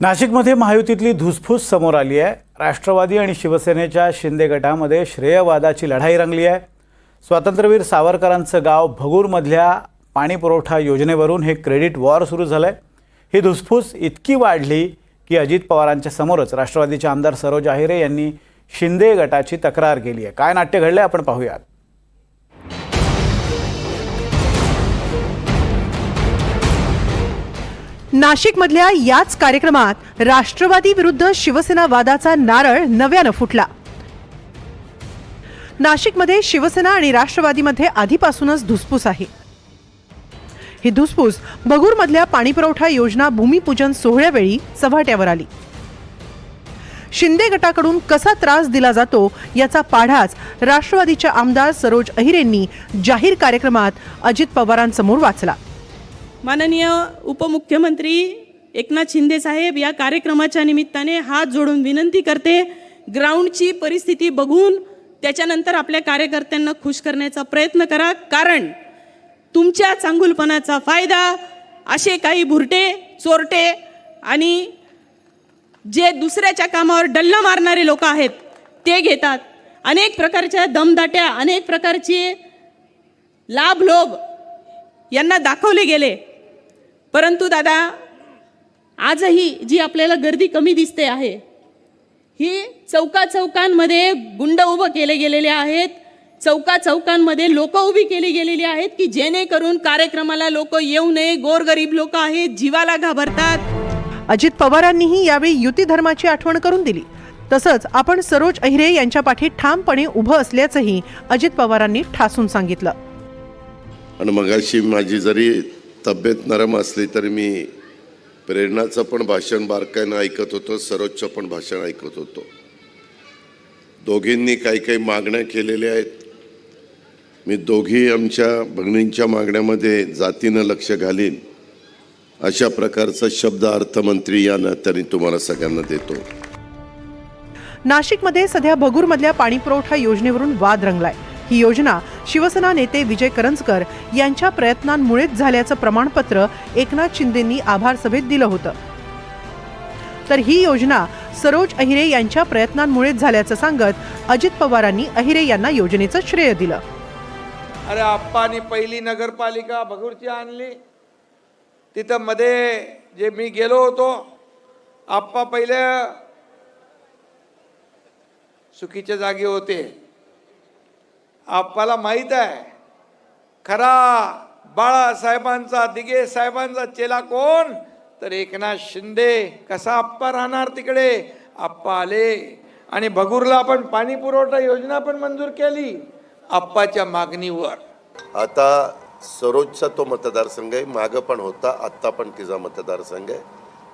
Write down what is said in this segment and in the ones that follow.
नाशिकमध्ये महायुतीतली धुसफूस समोर आली आहे. राष्ट्रवादी आणि शिवसेनेच्या शिंदे गटामध्ये श्रेयवादाची लढाई रंगली आहे. स्वातंत्र्यवीर सावरकरांचं गाव भगूरमधल्या पाणीपुरवठा योजनेवरून हे क्रेडिट वॉर सुरू झालं आहे ही धुसफूस इतकी वाढली की अजित पवारांच्या समोरच राष्ट्रवादीचे आमदार सरोज आहिरे यांनी शिंदे गटाची तक्रार केली आहे. काय नाट्य घडलंय आपण पाहूयात. नाशिकमधल्या याच कार्यक्रमात राष्ट्रवादी विरुद्ध शिवसेना वादाचा नारळ नव्यानं फुटला. नाशिकमध्ये शिवसेना आणि राष्ट्रवादीमध्ये आधीपासूनच धुसफूस आहे. ही धुसफूस भगूरमधल्या पाणीपुरवठा योजना भूमिपूजन सोहळ्यावेळी चव्हाट्यावर आली. शिंदे गटाकडून कसा त्रास दिला जातो याचा पाढाच राष्ट्रवादीच्या आमदार सरोज अहिरेंनी जाहीर कार्यक्रमात अजित पवारांसमोर वाचला. माननीय उपमुख्यमंत्री एकनाथ शिंदे साहेब या कार्यक्रमाच्या निमित्ताने हात जोडून विनंती करते ग्राउंडची परिस्थिती बघून त्याच्यानंतर आपल्या कार्यकर्त्यांना खुश करण्याचा प्रयत्न करा. कारण तुमच्या चांगुलपणाचा फायदा असे काही भुरटे चोरटे आणि जे दुसऱ्याच्या कामावर डल्ला मारणारे लोक आहेत ते घेतात. अनेक प्रकारच्या दमदाट्या अनेक प्रकारचे लाभ लोभ यांना दाखवले गेले. परंतु दादा आजही जी आपल्याला गर्दी कमी दिसते आहे ही चौका चौकांमध्ये गुंड उभं केले गेलेले आहेत चौका चौकांमध्ये लोक उभी केली गेलेली आहेत की जेणेकरून कार्यक्रमाला लोक येऊ नये गोरगरीब लोक आहेत जीवाला घाबरतात. अजित पवारांनीही यावेळी युती धर्माची आठवण करून दिली. तसंच आपण सरोज अहिरे यांच्या पाठी ठामपणे उभं असल्याचंही अजित पवारांनी ठासून सांगितलं. आणि मगाशी माझी जरी तब्येत नरम असली तरी मी प्रेरणाचं पण भाषण बारकाईनं ऐकत होतो सरोजचं पण भाषण ऐकत होतो. दोघींनी काही काही मागण्या केलेल्या आहेत. मी दोघी आमच्या भगिनींच्या मागण्यामध्ये जातीनं लक्ष घालीन. अशा प्रकारचा शब्द अर्थमंत्री या नात्याने तुम्हाला सगळ्यांना देतो. नाशिकमध्ये सध्या भगूरमधल्या पाणीपुरवठा योजनेवरून वाद रंगलाय. ही योजना शिवसेना नेते विजय करंजकर यांच्या प्रयत्नांमुळेच झाल्याचं प्रमाणपत्र एकनाथ शिंदेंनी आभार सभेत दिलं होतं. तर ही योजना सरोज अहिरे यांच्या प्रयत्नांमुळेच झाल्याचं सांगत अजित पवारांनी अहिरे यांना योजनेचं श्रेय दिलं. अरे आप्पानी पहिली नगरपालिका भगूरची आणली. तिथं मध्ये जे मी गेलो होतो आप्पा पहिल्या चुकीच्या जागी होते. आप्पाला माहीत आहे. खरा बाळासाहेबांचा दिगे साहेबांचा चेला कोण? तर एकनाथ शिंदे. कसा आप्पा राहणार तिकडे? आप्पा आले. आणि भगूरला आपण पाणी पुरवठा योजना पण मंजूर केली. आप्पाच्या मागणीवर. आता सरोजचा तो मतदारसंघ आहे. मागं पण होता आत्ता पण तिचा मतदारसंघ आहे.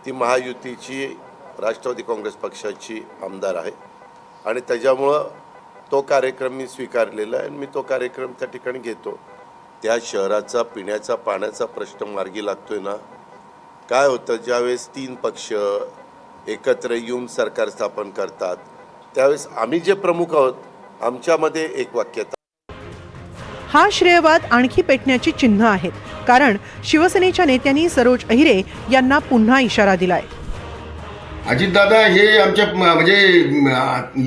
ती महायुतीची राष्ट्रवादी काँग्रेस पक्षाची आमदार आहे. आणि त्याच्यामुळं तो कार्यक्रम मी स्वीकारलेला आहे आणि मी तो कार्यक्रम त्या ठिकाणी घेतो. त्या शहराचा पिण्याचा पाण्याचा प्रश्न मार्गी लागतोय ना? काय होतं ज्यावेळेस तीन पक्ष एकत्र येऊन सरकार स्थापन करतात त्यावेळेस आम्ही जे प्रमुख आहोत आमच्यामध्ये एक वाक्यता. हा श्रेयवाद आणखी पेटण्याची चिन्ह आहेत. कारण शिवसेनेच्या नेत्यांनी सरोज अहिरे यांना पुन्हा इशारा दिलाय. अजितदादा हे आमच्या म्हणजे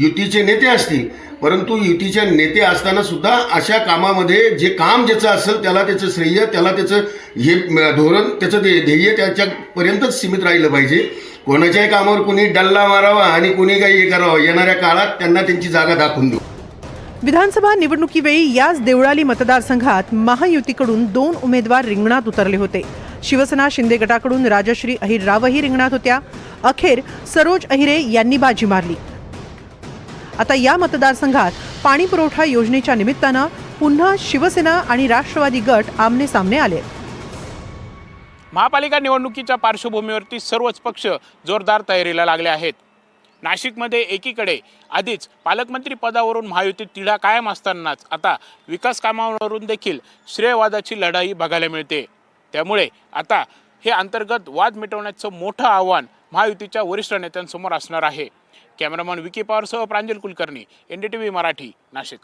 युतीचे नेते असतील परंतु युतीचे नेते असताना सुद्धा अशा कामामध्ये जे काम ज्याचं असेल त्याला त्याचं श्रेय त्याला त्याचं हे धोरण त्याचं ते ध्येय त्याच्यापर्यंतच सीमित राहिलं पाहिजे. कोणाच्याही कामावर कोणी डल्ला मारावा आणि कोणी काही हे करावं. येणाऱ्या काळात त्यांना त्यांची जागा दाखवून देऊ. विधानसभा निवडणुकीवेळी याच देवळाली मतदारसंघात महायुतीकडून दोन उमेदवार रिंगणात उतरले होते. शिवसेना शिंदे गटाकडून राजश्री अहिर रावही रिंगणात होत्या. अखेर सरोज अहिरे यांनी बाजी मारली. आता या मतदारसंघात पाणी पुरवठा योजनेच्या निमित्तानं पुन्हा शिवसेना आणि राष्ट्रवादी गट आमने सामने आले. महापालिका निवडणुकीच्या पार्श्वभूमीवरती सर्वच पक्ष जोरदार तयारीला लागले आहेत. नाशिकमध्ये एकीकडे आधीच पालकमंत्री पदावरून महायुती तिढा कायम असतानाच आता विकास कामावरून देखील श्रेयवादाची लढाई बघायला मिळते. त्यामुळे आता हे अंतर्गत वाद मिटवण्याचं मोठं आव्हान महायुतीच्या वरिष्ठ नेत्यांसमोर असणार आहे. Cameraman Vicky पवारसह Pranjal Kulkarni N D T V Marathi Nashik.